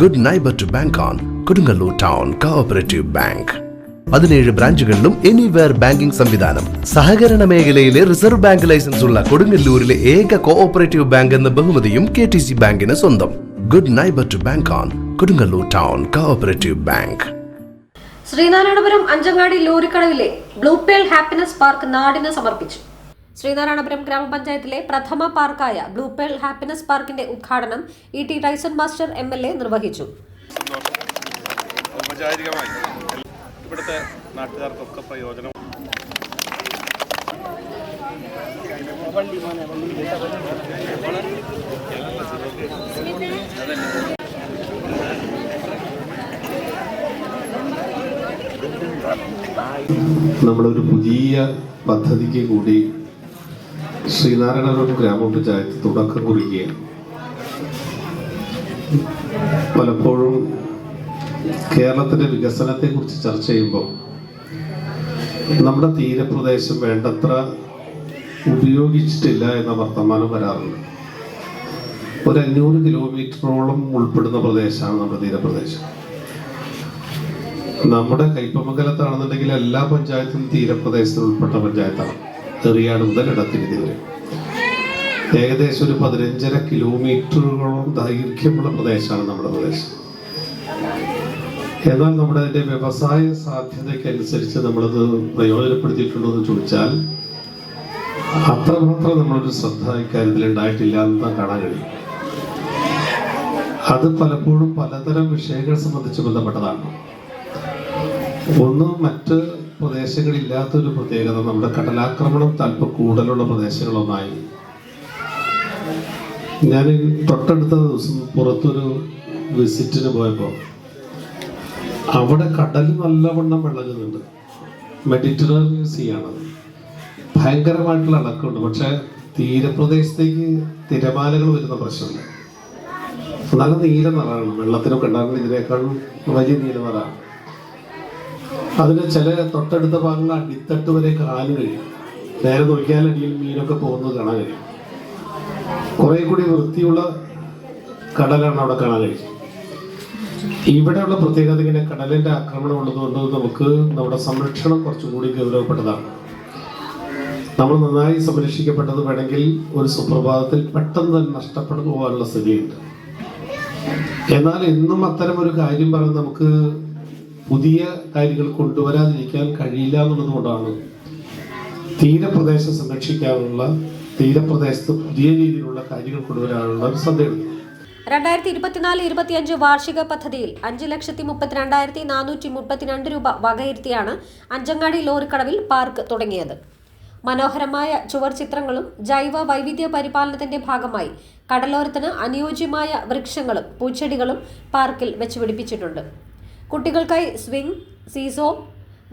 Good neighbour to bank on Kodungallur town cooperative bank പതിനേഴ് ബ്രാഞ്ചുകളിലും anywhere banking സംവിധാനം. സഹകരണ മേഖലയിലെ റിസർവ് ബാങ്ക് ലൈസൻസ് ഉള്ള കൊടുങ്ങല്ലൂരിലെ ഏക കോഓപ്പറേറ്റീവ് ബാങ്ക് എന്ന ബഹുമതിയും കെ ടി സി ബാങ്കിന് സ്വന്തം. Good neighbour to bank on Kodungallur town cooperative bank Sreenarayanapuram Anchangadi ലോറിക്കടവിലെ blue pearl happiness park നാടിന് സമർപ്പിച്ചു. ശ്രീനാരായണപുരം ഗ്രാമപഞ്ചായത്തിലെ പ്രഥമ പാർക്കായ ബ്ലൂപേൾ ഹാപ്പിനെസ് പാർക്കിന്റെ ഉദ്ഘാടനം E T Tyson master M L A നിർവഹിച്ചു. ഔപചാരികമായി ഇവിടുത്തെ നാട്ടുകാർക്കൊക്കെ പ്രയോജനം. നമ്മളൊരു പുതിയ പദ്ധതിക്ക് കൂടി ശ്രീനാരായണപുരം ഗ്രാമപഞ്ചായത്ത് തുടക്കം കുറിക്കുകയാണ്. പലപ്പോഴും കേരളത്തിന്റെ വികസനത്തെ കുറിച്ച് ചർച്ച ചെയ്യുമ്പോൾ നമ്മുടെ തീരപ്രദേശം വേണ്ടത്ര ഉപയോഗിച്ചിട്ടില്ല എന്ന വർത്തമാനം വരാറുണ്ട്. ഒരു അഞ്ഞൂറ് കിലോമീറ്ററോളം ഉൾപ്പെടുന്ന പ്രദേശമാണ് നമ്മുടെ തീരപ്രദേശം. നമ്മുടെ കൈപ്പമംഗലത്താണെന്നുണ്ടെങ്കിൽ എല്ലാ പഞ്ചായത്തും തീരപ്രദേശത്തിൽ ഉൾപ്പെട്ട പഞ്ചായത്താണ്. എറിയാട് മുതൽ ഇടത്തിരുതി വരെ ഏകദേശം ഒരു പതിനഞ്ചര കിലോമീറ്ററുകളോളം ദൈർഘ്യമുള്ള പ്രദേശമാണ് നമ്മുടെ പ്രദേശം. എന്നാൽ നമ്മുടെ അതിന്റെ വ്യവസായ സാധ്യതക്കനുസരിച്ച് നമ്മളത് പ്രയോജനപ്പെടുത്തിയിട്ടുണ്ടോ എന്ന് ചോദിച്ചാൽ അത്രമാത്രം നമ്മളൊരു ശ്രദ്ധ ഇക്കാര്യത്തിൽ ഉണ്ടായിട്ടില്ല എന്ന് കാണാൻ കഴിയും. അത് പലപ്പോഴും പലതരം വിഷയങ്ങൾ സംബന്ധിച്ച് ബന്ധപ്പെട്ടതാണ്. ഒന്ന് മറ്റ് പ്രദേശങ്ങളില്ലാത്തൊരു പ്രത്യേകത നമ്മുടെ കടലാക്രമണം തൽപ്പം കൂടുതലുള്ള പ്രദേശങ്ങളൊന്നായി. ഞാൻ തൊട്ടടുത്ത ദിവസം പുറത്തൊരു വിസിറ്റിന് പോയപ്പോൾ അവിടെ കടൽ നല്ലവണ്ണം വിളകുന്നുണ്ട് മെഡിറ്ററേനിയൻ സീ ആണ് ഭയങ്കരമായിട്ടുള്ള ഇളക്കമുണ്ട്. പക്ഷെ തീരപ്രദേശത്തേക്ക് തിരമാലകൾ വരുന്ന പ്രശ്നമില്ല. നല്ല നീല നിറമാണ്. വെള്ളത്തിനൊക്കെ ഉണ്ടാകുന്ന ഇതിനേക്കാളും വലിയ നീല നിറമാണ് അതിന് ചില തൊട്ടടുത്ത ഭാഗങ്ങൾ അടിത്തട്ട് വരെ കാണാൻ കഴിയും. നേരെ നോക്കിയാൽ മീനൊക്കെ പോകുന്നത് കാണാൻ കഴിയും. കുറെ കൂടി വൃത്തിയുള്ള കടലാണ് അവിടെ കാണാൻ കഴിയും ഇവിടെയുള്ള പ്രത്യേകത ഇങ്ങനെ കടലിന്റെ ആക്രമണം ഉള്ളതുകൊണ്ട് നമുക്ക് നമ്മുടെ സംരക്ഷണം കുറച്ചും കൂടി ഗൗരവപ്പെട്ടതാണ്. നമ്മൾ നന്നായി സംരക്ഷിക്കപ്പെട്ടത് വേണമെങ്കിൽ ഒരു സുപ്രഭാതത്തിൽ പെട്ടെന്ന് തന്നെ നഷ്ടപ്പെട്ടു പോകാനുള്ള സ്ഥിതിയുണ്ട്. എന്നാൽ എന്നും അത്തരം ഒരു കാര്യം പറഞ്ഞ് നമുക്ക് പുതിയ കാര്യങ്ങൾ കൊണ്ടുവരാതിരിക്കാൻ കഴിയില്ല എന്നുള്ളത് കൊണ്ടാണ് തീരപ്രദേശം സംരക്ഷിക്കാനുള്ള തീരപ്രദേശത്ത് പുതിയ രീതിയിലുള്ള കാര്യങ്ങൾ കൊണ്ടുവരാനുള്ള ഒരു സന്ദേഹം രണ്ടായിരത്തി ഇരുപത്തിനാല് ഇരുപത്തിയഞ്ച് വാർഷിക പദ്ധതിയിൽ അഞ്ച് ലക്ഷത്തി മുപ്പത്തിരണ്ടായിരത്തി നാനൂറ്റി മുപ്പത്തിരണ്ട് രൂപ വകയിരുത്തിയാണ് അഞ്ചങ്ങാടി ലോറിക്കടവിൽ പാർക്ക് തുടങ്ങിയത്. മനോഹരമായ ചുവർ ചിത്രങ്ങളും ജൈവ വൈവിധ്യ പരിപാലനത്തിന്റെ ഭാഗമായി കടലോരത്തിന് അനുയോജ്യമായ വൃക്ഷങ്ങളും പൂച്ചെടികളും പാർക്കിൽ വെച്ചുപിടിപ്പിച്ചിട്ടുണ്ട്. കുട്ടികൾക്കായി swing seesaw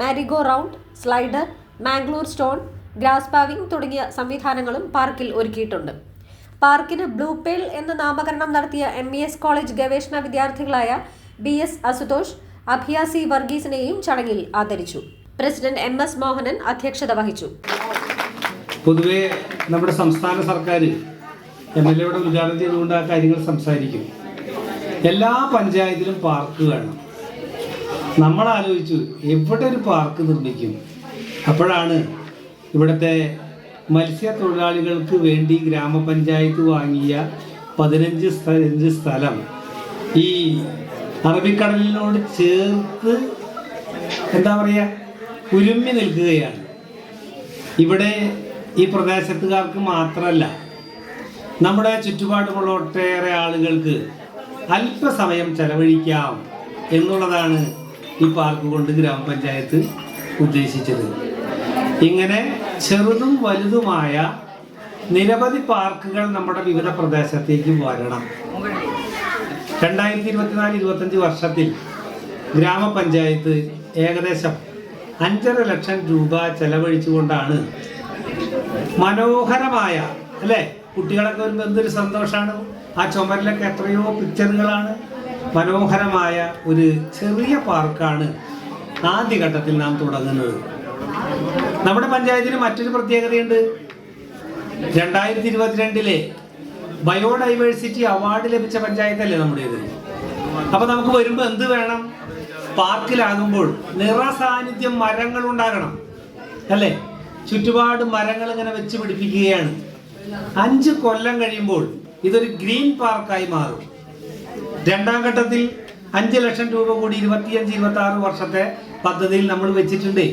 merry go round slider Mangalore stone grass paving തുടങ്ങിയ സംവിധാനങ്ങളും പാർക്കിൽ ഒരുക്കിയിട്ടുണ്ട്. പാർക്കിന് ബ്ലൂ പേൽ എന്ന നാമകരണം നടത്തിയ എം ഇ എസ് കോളേജ് ഗവേഷണ വിദ്യാർത്ഥികളായ ബി എസ് അസുതോഷ് അഭിയാസി വർഗീസിനെയും ചടങ്ങിൽ ആദരിച്ചു. പ്രസിഡന്റ് എം എസ് മോഹനൻ അധ്യക്ഷത വഹിച്ചു. പൊതുവെ നമ്മുടെ സംസ്ഥാന സർക്കാർ എം എൽ എയുടെ ഉദ്ഘാടനം ചെയ്തുകൊണ്ട് ആ കാര്യങ്ങൾ സംസാരിക്കും. എല്ലാ പഞ്ചായത്തിലും പാർക്ക് വേണം. നമ്മൾ ആലോചിച്ചു എവിടെ ഒരു പാർക്ക് നിർമ്മിക്കും? അപ്പോഴാണ് ഇവിടുത്തെ മത്സ്യത്തൊഴിലാളികൾക്ക് വേണ്ടി ഗ്രാമപഞ്ചായത്ത് വാങ്ങിയ പതിനഞ്ച് സ്ഥലഞ്ച് സ്ഥലം. ഈ അറബിക്കടലിനോട് ചേർത്ത് എന്താ പറയുക ഉരുമ്മി നിൽക്കുകയാണ്. ഇവിടെ ഈ പ്രദേശത്തുകാർക്ക് മാത്രമല്ല നമ്മുടെ ചുറ്റുപാടുമുള്ള ഒട്ടേറെ ആളുകൾക്ക് അല്പസമയം ചെലവഴിക്കാം എന്നുള്ളതാണ് ഈ പാർക്ക് കൊണ്ട് ഗ്രാമപഞ്ചായത്ത് ഉദ്ദേശിച്ചത്. ഇങ്ങനെ ചെറുതും വലുതുമായ നിരവധി പാർക്കുകൾ നമ്മുടെ വിവിധ പ്രദേശത്തേക്ക് വരണം. രണ്ടായിരത്തി ഇരുപത്തിനാല് ഇരുപത്തഞ്ച് വർഷത്തിൽ ഗ്രാമപഞ്ചായത്ത് ഏകദേശം അഞ്ചര ലക്ഷം രൂപ ചെലവഴിച്ചുകൊണ്ടാണ് മനോഹരമായ അല്ലേ? കുട്ടികളൊക്കെ വരുമ്പോൾ എന്തൊരു സന്തോഷമാണ് ആ ചുമരിലൊക്കെ എത്രയോ പിക്ചറുകളാണ് മനോഹരമായ ഒരു ചെറിയ പാർക്കാണ് ആദ്യഘട്ടത്തിൽ നാം തുടങ്ങുന്നത്. നമ്മുടെ പഞ്ചായത്തിന് മറ്റൊരു പ്രത്യേകതയുണ്ട്. രണ്ടായിരത്തി ഇരുപത്തിരണ്ടിലെ ബയോഡൈവേഴ്സിറ്റി അവാർഡ് ലഭിച്ച പഞ്ചായത്തല്ലേ നമ്മുടേത്? അപ്പൊ നമുക്ക് വരുമ്പോ എന്ത് വേണം? പാർക്കിലാകുമ്പോൾ നിറസാന്നിധ്യം മരങ്ങൾ ഉണ്ടാകണം. അല്ലേ? ചുറ്റുപാട് മരങ്ങൾ ഇങ്ങനെ വെച്ച് പിടിപ്പിക്കുകയാണ്. അഞ്ച് കൊല്ലം കഴിയുമ്പോൾ ഇതൊരു ഗ്രീൻ പാർക്കായി മാറും. രണ്ടാം ഘട്ടത്തിൽ അഞ്ച് ലക്ഷം രൂപ കൂടി ഇരുപത്തിയഞ്ച് ഇരുപത്തി ആറ് വർഷത്തെ പദ്ധതിയിൽ നമ്മൾ വെച്ചിട്ടുണ്ട്.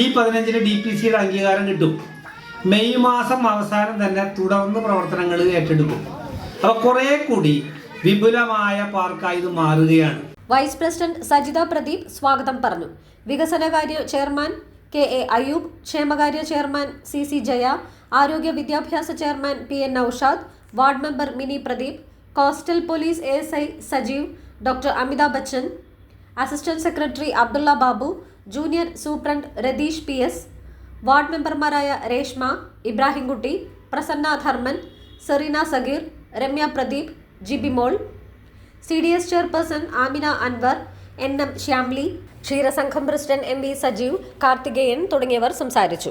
ഈ പതിനഞ്ചിന് ഡി പി സിയുടെ അംഗീകാരം കിട്ടും. മെയ് മാസം അവസാനം തന്നെ തുടർന്ന് പ്രവർത്തനങ്ങൾ ഏറ്റെടുക്കും. അപ്പൊ കുറെ കൂടി വിപുലമായ പാർക്കായി ഇത് മാറുകയാണ്. വൈസ് പ്രസിഡന്റ് സജിത പ്രദീപ് സ്വാഗതം പറഞ്ഞു. വികസനകാര്യ ചെയർമാൻ കെ എ അയൂബ് ക്ഷേമകാര്യ ചെയർമാൻ സി സി ജയ ആരോഗ്യ വിദ്യാഭ്യാസ chairman P N Naushad ward member Mini Pradeep coastal police S I Sajeev doctor Amitabh Bachchan assistant secretary Abdulla Babu junior superintendent Ratheesh P S ward മെമ്പർമാരായ Reshma Ibrahimkutty Prasanna Dharman Sareena Sageer Ramya Pradeep Jibi Mol C D S chairperson Amina Anwar N M Shyamli ക്ഷീരസംഘം president M V Sajeev Karthikeyan തുടങ്ങിയവർ സംസാരിച്ചു.